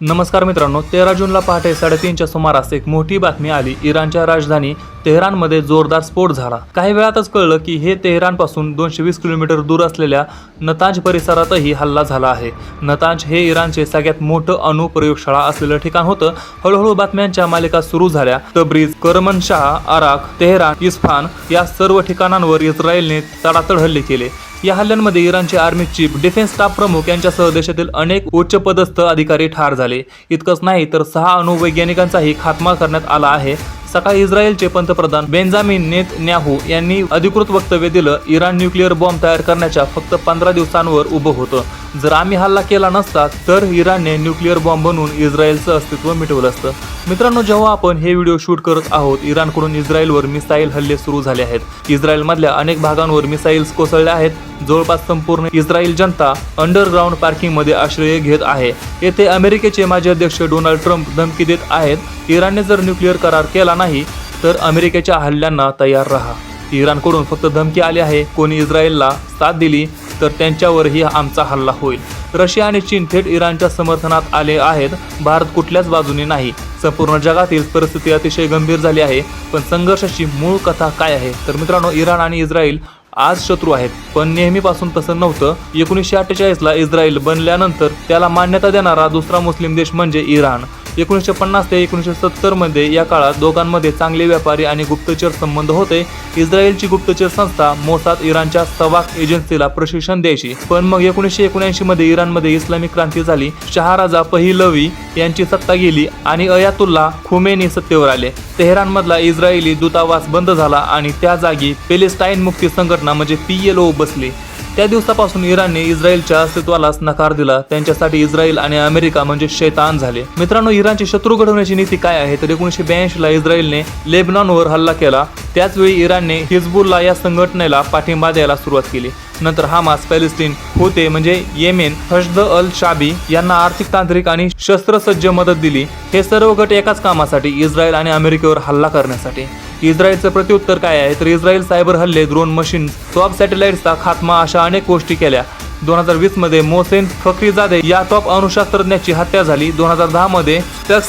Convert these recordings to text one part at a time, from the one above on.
नमस्कार मित्रांनो तेरा जूनला पहाटे साडेतीनच्या सुमारास एक मोठी बातमी आली. इराणच्या राजधानी तेहरानमध्ये जोरदार स्फोट झाला. काही वेळातच कळलं की हे तेहरानपासून दोनशे वीस किलोमीटर दूर असलेल्या नतांज परिसरातही हल्ला झाला आहे. नतांज हे इराणचे सगळ्यात मोठं अणु प्रयोगशाळा असलेलं ठिकाण होतं. हळूहळू बातम्यांच्या मालिका सुरू झाल्या. तब्रीज करमनशाह आराक तेहरान इस्फान या सर्व ठिकाणांवर इस्रायलने तडातड हल्ले केले. या हल्ल्यांमध्ये इराणचे आर्मी चीफ डिफेन्स स्टाफ प्रमुख यांच्यासह देशातील अनेक उच्चपदस्थ अधिकारी ठार झाले. इतकंच नाही तर सहा अणुवैज्ञानिकांचाही खात्मा करण्यात आला आहे. सकाळी इस्रायलचे पंतप्रधान बेंजामिन नेत न्याहू यांनी अधिकृत वक्तव्य दिलं इराण न्यूक्लिअर बॉम्ब तयार करण्याच्या फक्त पंधरा दिवसांवर उभं होतं. जर आम्ही हल्ला केला नसता तर इराणने न्यूक्लिअर बॉम्ब बनवून इस्रायलचं अस्तित्व मिटवलं असतं. मित्रांनो जेव्हा आपण हे व्हिडिओ शूट करत आहोत इराणकडून इस्रायलवर मिसाईल हल्ले सुरू झाले आहेत. इस्रायलमधल्या अनेक भागांवर मिसाईल्स कोसळल्या आहेत. जवळपास संपूर्ण इस्रायल जनता अंडरग्राऊंड पार्किंगमध्ये आश्रय घेत आहे. येथे अमेरिकेचे माजी अध्यक्ष डोनाल्ड ट्रम्प धमकी देत आहेत. इराणने जर न्यूक्लिअर करार केला नाही तर अमेरिकेच्या हल्ल्यांना तयार राहा. इराणकडून फक्त धमकी आली आहे. कोणी इस्रायलला साथ दिली? तर त्यांच्यावरही आमचा हल्ला होईल. रशिया आणि चीन थेट इराणच्या समर्थनात आले आहेत. भारत कुठल्याच बाजूने नाही. संपूर्ण जगातील परिस्थिती अतिशय गंभीर झाली आहे. पण संघर्षाची मूळ कथा काय आहे? तर मित्रांनो इराण आणि इस्रायल आज शत्रू आहेत. पण नेहमीपासून तसं नव्हतं. एकोणीसशे अठ्ठेचाळीसला इस्रायल बनल्यानंतर त्याला मान्यता देणारा दुसरा मुस्लिम देश म्हणजे इराण. एकोणीसशे पन्नास ते एकोणीसशे सत्तरमध्ये या काळात दोघांमध्ये चांगले व्यापारी आणि गुप्तचर संबंध होते. इस्रायलची गुप्तचर संस्था मोसाद इराणच्या सवाक एजन्सीला प्रशिक्षण द्यायची. पण मग एकोणीसशे एकोणऐंशी मध्ये इराणमध्ये इस्लामिक क्रांती झाली. शहाराजा पहिलवी यांची सत्ता गेली आणि अयातुल्ला खुमेनी सत्तेवर आले. तेहरानमधला इस्रायली दूतावास बंद झाला आणि त्या जागी पेलेस्टाईन मुक्ती संघटना म्हणजे पी एल ओ बसली. त्या दिवसापासून इराणने इस्रायलच्या अस्तित्वालाच नकार दिला. त्यांच्यासाठी इस्रायल आणि अमेरिका म्हणजे शैतान झाले. मित्रांनो इराणची शत्रू घडवण्याची नीती काय आहे? तर एकोणीसशे ब्याऐंशी ला इस्रायलने लेबनॉनवर हल्ला केला. त्याचवेळी इराणने हिजबुल्ला या संघटनेला पाठिंबा द्यायला सुरुवात केली. नंतर हामास पॅलेस्टीन होते म्हणजे येमेन हशद अल शाबी यांना आर्थिक तांत्रिक आणि शस्त्रसज्ज मदत दिली. हे सर्व गट एकाच कामासाठी इस्रायल आणि अमेरिकेवर हल्ला करण्यासाठी. इस्रायलचं प्रत्युत्तर काय आहे? तर इस्रायल सायबर हल्ले ड्रोन मशीन टॉप सॅटेलाइटचा खात्मा अशा अनेक गोष्टी केल्या. दोन हजार वीसमध्ये मोसेन फक्रीजादे या टॉप अणुशास्त्रज्ञाची हत्या झाली. दोन हजार दहा मध्ये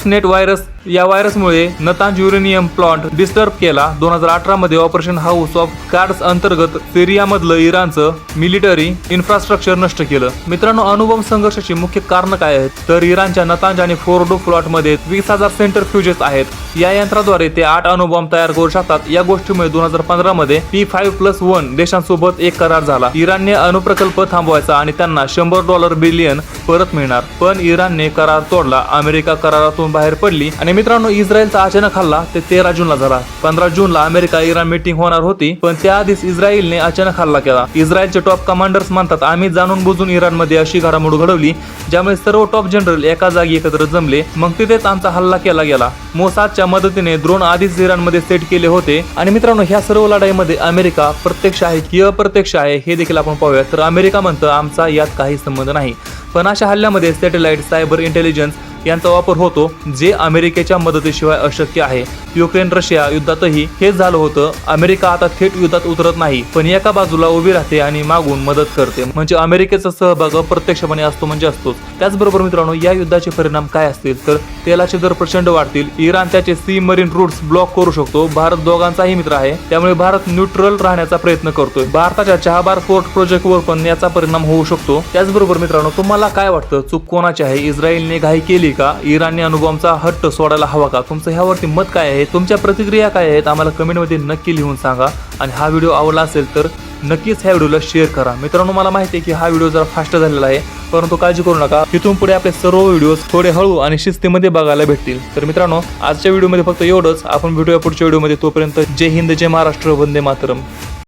नेट व्हायरस या व्हायरसमुळे नतांज युरेनियम प्लांट डिस्टर्ब केला. दोन हजार अठरा मध्ये ऑपरेशन हाऊस ऑफ कार्ड्स अंतर्गत सिरियामधलं इराणचं मिलिटरी इन्फ्रास्ट्रक्चर नष्ट केलं. मित्रांनो अणुबॉम्ब संघर्षाची मुख्य कारण काय आहेत? तर इराणच्या नतांज आणि फोर्डो प्लॉटमध्ये वीस हजार सेंटर फ्युजेस आहेत. या यंत्राद्वारे ते आठ अणुबॉम्ब तयार करू शकतात. या गोष्टीमुळे दोन हजार पंधरा मध्ये पी फाईव्ह प्लस वन देशांसोबत एक करार झाला. इराणने अणुप्रकल्प थांबवायचा आणि त्यांना शंभर डॉलर बिलियन परत मिळणार. पण इराणने करार तोडला. अमेरिका करारातून बाहेर पडली आणि आणि मित्रांनो इस्रायलचा अचानक हल्ला ते तेरा जूनला झाला. पंधरा जूनला अमेरिका इराण मीटिंग होणार होती पण त्याआधीच इस्रायलने अचानक हल्ला केला. इस्रायलचे टॉप कमांडर्स म्हणतात आम्ही जाणून बुजून इराणमध्ये अशी घडामोड घडवली ज्यामुळे सर्व टॉप जनरल एका जागी एकत्र जमले. मग तिथेच आमचा हल्ला केला गेला. मोसादच्या मदतीने द्रोण आधीच इराणमध्ये सेट केले होते. आणि मित्रांनो ह्या सर्व लढाईमध्ये अमेरिका प्रत्यक्ष आहे की अप्रत्यक्ष आहे हे देखील आपण पाहूया. तर अमेरिका म्हणतं आमचा यात काही संबंध नाही. पण अशा हल्ल्यामध्ये सॅटेलाइट सायबर इंटेलिजन्स यांचा वापर होतो जे अमेरिकेच्या मदतीशिवाय अशक्य आहे. युक्रेन रशिया युद्धातही हेच झालं होतं. अमेरिका आता थेट युद्धात उतरत नाही पण एका बाजूला उभी राहते आणि मागून मदत करते. म्हणजे अमेरिकेचा सहभाग अप्रत्यक्षपणे असतो म्हणजे असतोच. त्याचबरोबर मित्रांनो या युद्धाचे परिणाम काय असतील? तर तेलाचे दर प्रचंड वाढतील. इराण त्याचे सी मरीन रूट्स ब्लॉक करू शकतो. भारत दोघांचाही मित्र आहे. त्यामुळे भारत न्यूट्रल राहण्याचा प्रयत्न करतोय. भारताच्या चहाबार फोर्ट प्रोजेक्टवर पण याचा परिणाम होऊ शकतो. त्याचबरोबर मित्रांनो तुम्हाला काय वाटतं? चूक कोणाची आहे? इस्रायलने घाई केली का? इराणी अणुबॉम्बचा हट्ट सोडायला हवा का? तुमचं ह्यावरती मत काय आहे? तुमच्या प्रतिक्रिया काय आहेत? आम्हाला कमेंटमध्ये नक्की लिहून सांगा. आणि हा व्हिडिओ आवडला असेल तर नक्कीच ह्या व्हिडिओला शेअर करा. मित्रांनो मला माहिती आहे की हा व्हिडिओ जरा फास्ट झालेला आहे परंतु काळजी करू नका. तिथून पुढे आपले सर्व व्हिडिओ थोडे हळू आणि शिस्तीमध्ये बघायला भेटतील. तर मित्रांनो आजच्या व्हिडिओमध्ये फक्त एवढंच. आपण भेटूया पुढच्या व्हिडिओमध्ये. तोपर्यंत जय हिंद जय महाराष्ट्र वंदे मातरम.